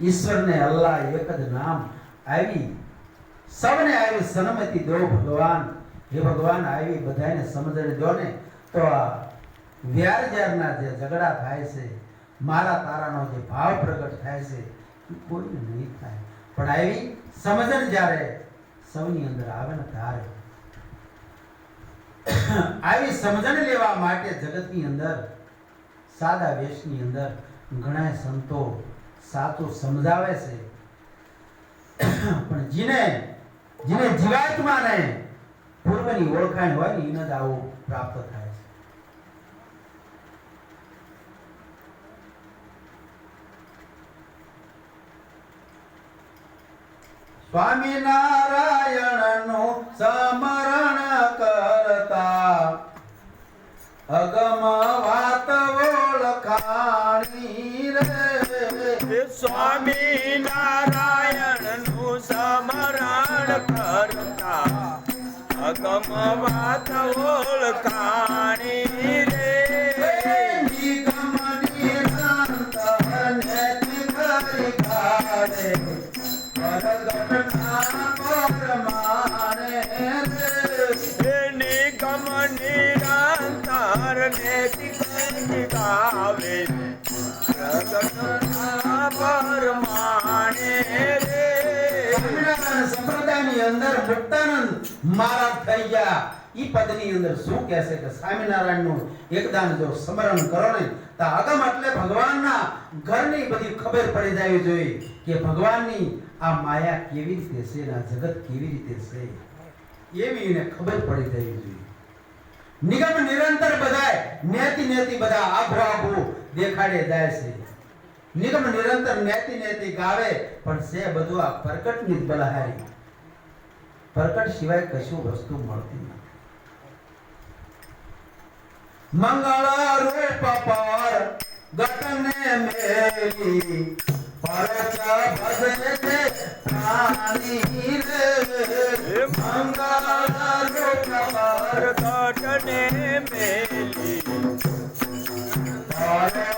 ઈશ્વરને અલ્લાહ એક જ નામ આવી સૌને આવી સન્મતિ દો ભગવાન. હે ભગવાન, આવી બધાને સમજણ દો ને તો આ વ્યારજારના જે ઝઘડા થાય છે, મારા તારાનો જે ભાવ પ્રગટ થાય છે, એ કોઈને નહીં થાય. પણ આવી સમજણ જ્યારે સૌની અંદર આવે ને ત્યારે. આવી સમજણ લેવા માટે જગતની અંદર, સાદા વેશની અંદર ઘણા સંતો સાચું સમજાવે છે. પણ જીને, જેને જીવાત્માને પૂર્વની ઓળખાણ હોય ને એને જ આવું પ્રાપ્ત થાય છે. સ્વામિનારાયણનું સમરણ કરતા અગમ સ્વામી નારાયણનું સમરણ કરતા અગમ વાત ઓળખાણી રે નિગમ નિરંતર નેતિ કરી કાઢે પરગટના પરમાણે રે હે નિગમ નિરંતર ને ગાવે પ્રગટના કેવી રીતે જગત કેવી રીતે છે? એવી ખબર પડી જવી જોઈએ નિગમ નિરંતર બધાય નેતિ નેતિ બધા આભો આભો દેખાડે જાય છે. નિગમ નિરંતર નેતિ નેતિ ગાવે પણ સે બધું આ પ્રકટની જ બલહારી. પ્રકટ સિવાય કશું વસ્તુ મળતી નથી. મંગળ રૂપ પર ગટને મેલી. પરચ ભજે છે પ્રાણી રે. મંગળ રૂપ પર ગટને મેલી. છે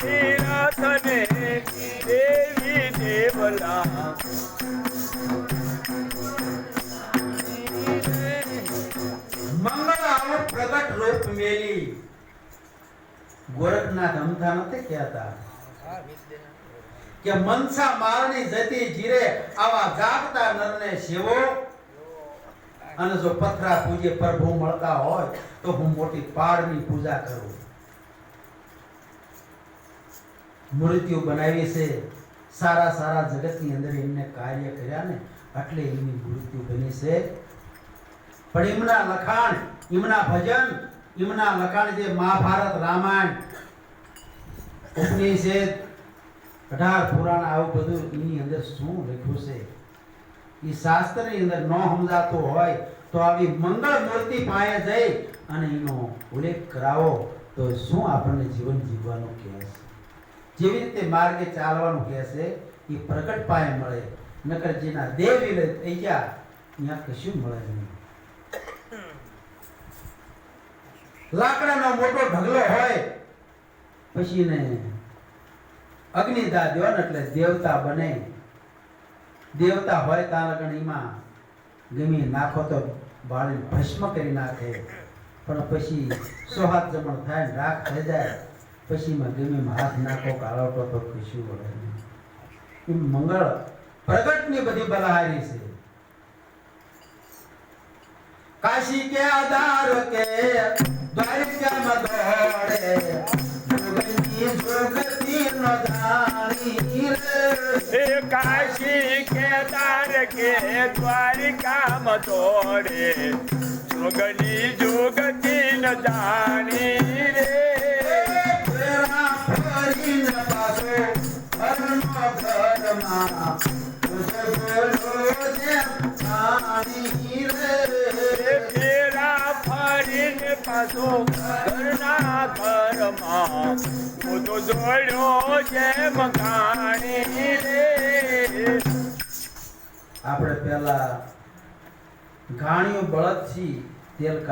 તપતિ દેવી દેવલા મંગળ મનસા મારની જતી જીરે આવા જાગતા નરને સેવો? અને જો પથરા પૂજે પ્રભુ મળતા હોય, તો હું મોટી પાડની પૂજા કરું. મૃત્યુ બનાવી છે. સારા સારા જગતની અંદર એમને કાર્ય કર્યા ને એટલે એમની મૂર્તિઓ બની છે. પણ એમના લખાણ, એમના ભજન, એમના લખાણ જે મહાભારત, રામાયણ, ઉપનિષેદ, અઢાર પુરાણ, આવું બધું એની અંદર શું લખ્યું છે? એ શાસ્ત્રની અંદર ન સમજાતો હોય તો આવી મંગળ મૂર્તિ પાસે જઈ અને એનો ઉલ્લેખ કરાવો તો શું આપણને જીવન જીવવાનું કહે છે? જેવી રીતે માર્ગે ચાલવાનું કહે એ પ્રગટ પાયે મળે. નકર જેના દેહ વિલય થઈ ગયા, ત્યાં કશું મળે નહીં. લાકડાનો મોટો ઢગલો હોય, પછી ને અગ્નિદા દ્યો ને એટલે દેવતા બને. દેવતા હોય એમાં ગમી નાખો તો બાળી ભસ્મ કરી નાખે. પણ પછી સોહાત જમણ થાય રાખ થઈ જાય. પછી ગમીમાં હાથ નાખો કાળવટો તો ખુશી વળે નહીં મંગળ પ્રગટની બધી બલાહારી છે. કાશી કે આધાર કે દ્વારિકા મધોડે જુગની જુગતી ન કાશી કેદાર કે દ્વારિકા દોડે જોગની જોગતી ન જાણી જાણી રે પાછો ઘરના ઘરમાં હું તો રે આપણે પેલા ઘાણીઓ બળદથી તેલ